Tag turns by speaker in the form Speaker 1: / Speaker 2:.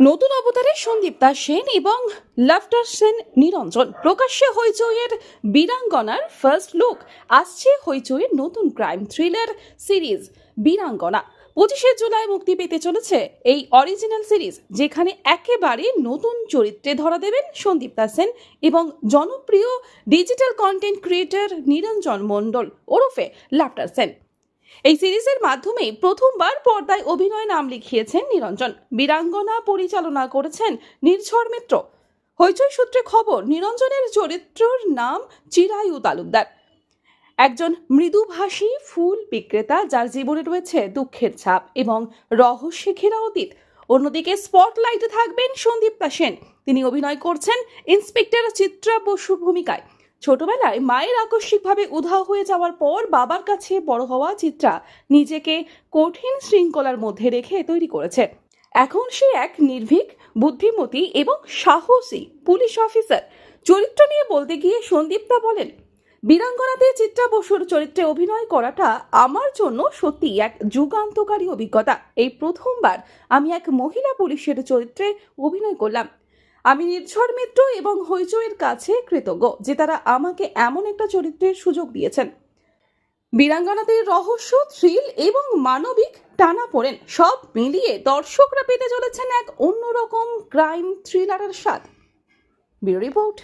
Speaker 1: নতুন অবতারে সন্দীপ্তা সেন এবং লাফটার সেন নিরঞ্জন। প্রকাশ্যে হইচইয়ের বীরাঙ্গনার ফার্স্ট লুক আসছে হইচইয়ের নতুন ক্রাইম থ্রিলার সিরিজ বীরাঙ্গনা। পঁচিশে জুলাই মুক্তি পেতে চলেছে এই অরিজিনাল সিরিজ যেখানে একেবারে নতুন চরিত্রে ধরা দেবেন সন্দীপ্তা সেন এবং জনপ্রিয় digital content creator Niranjan Mondal ওরফে লাফটার সেন। এই সিরিজের মাধ্যমে প্রথমবার পর্দায় অভিনয় নাম লিখিয়েছেন নিরঞ্জন। বীরাঙ্গনা পরিচালনা করেছেন নির্ঝর মিত্র। হইচই সূত্রে খবর, নিরঞ্জনের চরিত্রর নাম চিরায়ু তালুকদার। একজন মৃদুভাষী ফুল বিক্রেতা যার জীবনে রয়েছে দুঃখের ছাপ এবং রহস্যে ঘেরা অতীত। অন্যদিকে স্পটলাইটে থাকবেন সন্দীপ্তা সেন তিনি অভিনয় করছেন ইন্সপেক্টর চিত্রা বসুর ভূমিকায়। ছোটবেলায় মায়ের আকস্মিকভাবে উধাও হয়ে যাওয়ার পর বাবার কাছে বড় হওয়া চিত্রা নিজেকে কঠিন শৃঙ্খলার মধ্যে রেখে তৈরি করেছে। এখন সে এক নির্ভীক, বুদ্ধিমতী এবং সাহসী পুলিশ অফিসার। চরিত্র নিয়ে বলতে গিয়ে সন্দীপ্তা বলেন, বীরাঙ্গনাতে চিত্রা বসুর চরিত্রে অভিনয় করাটা আমার জন্য সত্যি এক যুগান্তকারী অভিজ্ঞতা। এই প্রথমবার আমি এক মহিলা পুলিশের চরিত্রে অভিনয় করলাম। আমি নির্ঝর মিত্র এবং হইচইয়ের কাছে কৃতজ্ঞ যে তারা আমাকে এমন একটা চরিত্রের সুযোগ দিয়েছেন। বীরাঙ্গনাতে রহস্য থ্রিল এবং মানবিক টানা পড়েন সব মিলিয়ে দর্শকরা পেতে চলেছেন এক অন্যরকম ক্রাইম থ্রিলারের স্বাদ। Bureau report